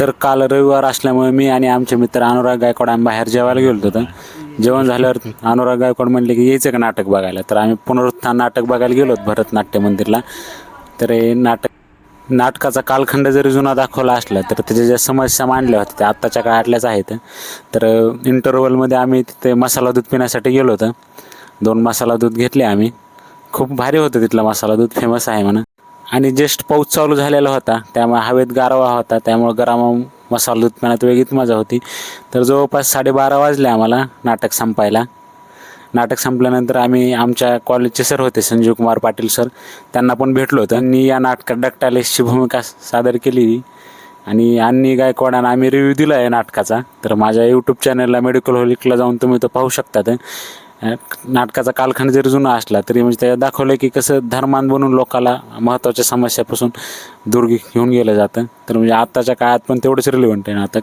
तर काल रविवार असल्यामुळे मी आणि आमचे मित्र अनुराग गायकवाड आम्ही बाहेर जेवायला गेलो होतो. जेवण झाल्यावर अनुराग गायकवाड म्हणले की यायचं का नाटक बघायला. तर आम्ही पुनरुत्थान नाटक बघायला गेलो होतो भरतनाट्य मंदिरला. तर हे नाटक नाटकाचा कालखंड जरी जुना दाखवला असला तर त्याच्या ज्या समस्या मांडल्या होत्या त्या आत्ताच्या काळातल्याच आहेत. तर इंटरवलमध्ये आम्ही तिथे मसाला दूध पिण्यासाठी गेलो होतो. दोन मसाला दूध घेतले आम्ही. खूप भारी होतं तिथला मसाला दूध फेमस आहे म्हणा. आणि जस्ट पाऊस चालू झालेला होता त्यामुळे हवेत गारवा होता त्यामुळे गरम मसाला दूध पिण्यात वेगळीच मजा होती. तर जवळपास साडेबारा वाजले आम्हाला नाटक संपायला. नाटक संपल्यानंतर आम्ही आमच्या कॉलेजचे सर होते संजीव कुमार पाटील सर त्यांना पण भेटलो होतं. त्यांनी या नाटकात डक्टालेसची भूमिका सादर केली आणि अन्नी गायकवाडांना आम्ही रिव्ह्यू दिला आहे नाटकाचा तर माझ्या यूट्यूब चॅनलला मेडिकल होलिकला जाऊन तुम्ही तो पाहू शकतात. नाटकाचा कालखंड जरी जुना असला तरी म्हणजे त्याच्यात दाखवलं की कसं धर्मान बनून लोकाला महत्त्वाच्या समस्यापासून दूर घेऊन गेलं जातं. तर म्हणजे आत्ताच्या काळात पण तेवढंच रिलेवंट आहे नाटक